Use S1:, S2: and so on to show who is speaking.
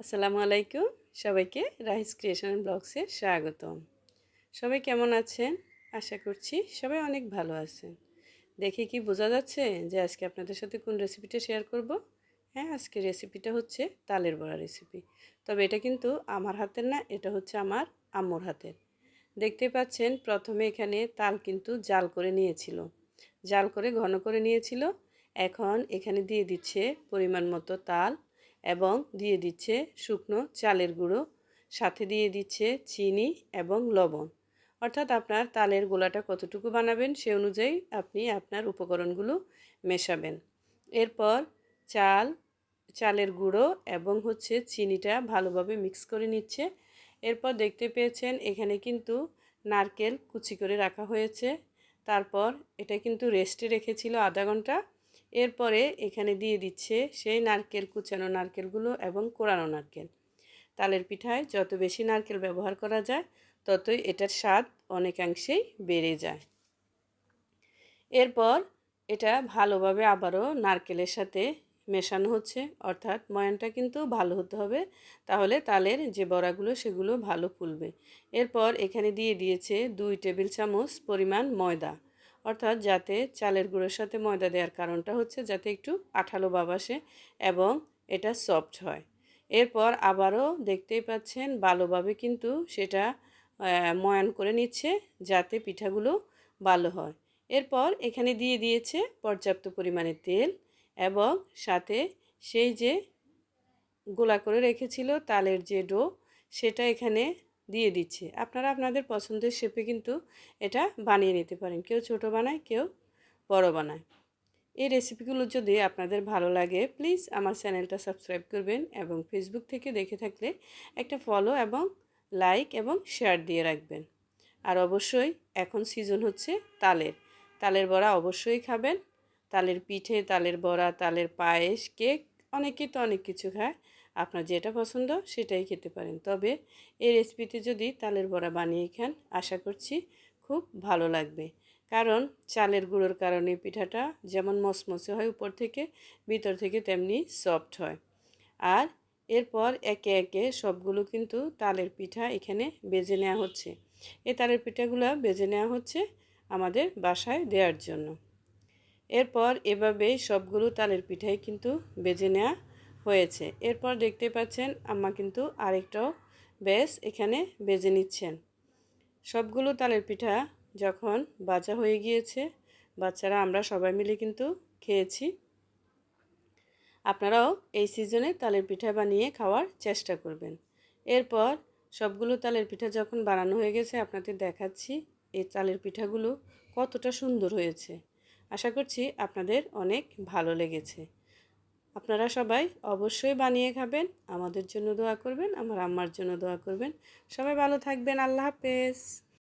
S1: আসসালামু আলাইকুম। সবাইকে রাইস ক্রিয়েশন ব্লগসে স্বাগতম। সবাই কেমন আছেন? আশা করছি সবাই অনেক ভালো আছেন। দেখে কি বোঝা যাচ্ছে যে আজকে আপনাদের সাথে কোন রেসিপিটা শেয়ার করব? হ্যাঁ আজকে রেসিপিটা হচ্ছে তালের বড়া রেসিপি। তবে এটা কিন্তু আমার হাতের না, এটা হচ্ছে আমার আম্মুর হাতের। দেখতে পাচ্ছেন, প্রথমে এখানে তাল কিন্তু জাল করে নিয়েছিল। জাল করে ঘন করে নিয়েছিল। এখন এখানে দিয়ে দিচ্ছে পরিমাণ মতো তাল। এবং দিয়ে দিচ্ছে শুকনো চালের গুঁড়ো। সাথে দিয়ে দিচ্ছে চিনি এবং লবণ। অর্থাৎ আপনার তালের গোলাটা কতটুকু বানাবেন সে অনুযায়ী আপনি আপনার উপকরণগুলো মেশাবেন। এরপর চাল, চালের গুঁড়ো এবং হচ্ছে চিনিটা ভালোভাবে মিক্স করে নিচ্ছে। এরপর দেখতে পেয়েছেন এখানে কিন্তু নারকেল কুচি করে রাখা হয়েছে। তারপর এটা কিন্তু রেস্টে রেখেছিল আধা ঘণ্টা। এরপরে এখানে দিয়ে দিচ্ছে সেই নারকেল কুচানো নারকেলগুলো এবং কোরানো নারকেল। তালের পিঠায় যত বেশি নারকেল ব্যবহার করা যায়, ততই এটার স্বাদ অনেকাংশেই বেড়ে যায়। এরপর এটা ভালোভাবে আবারও নারকেলের সাথে মেশানো হচ্ছে। অর্থাৎ ময়ানটা কিন্তু ভালো হতে হবে, তাহলে তালের যে বড়াগুলো সেগুলো ভালো ফুলবে। এরপর এখানে দিয়ে দিয়েছে দুই টেবিল চামচ পরিমাণ ময়দা। অর্থাৎ যাতে চালের গুঁড়োর সাথে ময়দা দেওয়ার কারণটা হচ্ছে যাতে একটু আঠালো ভাব আসে এবং এটা সফট হয়। এরপর আবারও দেখতেই পাচ্ছেন ভালোভাবে কিন্তু সেটা ময়ান করে নিচ্ছে যাতে পিঠাগুলো ভালো হয়। এরপর এখানে দিয়ে দিয়েছে পর্যাপ্ত পরিমাণে তেল এবং সাথে সেই যে গোলা করে রেখেছিল তালের যে ডো, সেটা এখানে দিয়ে দিচ্ছে। আপনারা আপনাদের পছন্দের শেপে কিন্তু এটা বানিয়ে নিতে পারেন। কেউ ছোট বানায়, কেউ বড় বানায়। এই রেসিপিগুলো যদি আপনাদের ভালো লাগে প্লিজ আমার চ্যানেলটা সাবস্ক্রাইব করবেন এবং ফেসবুক থেকে দেখে থাকলে একটা ফলো এবং লাইক এবং শেয়ার দিয়ে রাখবেন। আর অবশ্যই এখন সিজন হচ্ছে তালের। তালের বড়া অবশ্যই খাবেন। তালের পিঠে, তালের বড়া, তালের পায়েস কেক অনেকেই তো অনেক কিছু খায়। আপনার যেটা পছন্দ সেটাই খেতে পারেন। তবে এই রেসিপিতে যদি তালের বড়া বানিয়ে খান, আশা করছি খুব ভালো লাগবে। কারণ চালের গুঁড়োর কারণে পিঠাটা যেমন মসমসে হয় উপর থেকে, ভিতর থেকে তেমনি সফট হয়। আর এরপর একে একে সবগুলো কিন্তু তালের পিঠা এখানে বেজে নেওয়া হচ্ছে। এই তালের পিঠাগুলো বেজে নেওয়া হচ্ছে আমাদের বাসায় দেওয়ার জন্য। এরপর এভাবেই সবগুলো তালের পিঠাই কিন্তু বেজে নেওয়া হয়েছে। এরপর দেখতে পাচ্ছেন আম্মা কিন্তু আরেকটাও বেশ এখানে বেজে নিচ্ছেন। সবগুলো তালের পিঠা যখন বাজা হয়ে গিয়েছে, বাচ্চারা আমরা সবাই মিলে কিন্তু খেয়েছি। আপনারাও এই সিজনে তালের পিঠা বানিয়ে খাওয়ার চেষ্টা করবেন। এরপর সবগুলো তালের পিঠা যখন বানানো হয়ে গেছে, আপনাদের দেখাচ্ছি এই তালের পিঠাগুলো কতটা সুন্দর হয়েছে। আশা করছি আপনাদের অনেক ভালো লেগেছে। আপনারা সবাই অবশ্যই বানিয়ে খাবেন, আমাদের জন্য দোয়া করবেন, আমার আম্মার জন্য দোয়া করবেন। সবাই ভালো থাকবেন, আল্লাহ হাফেজ।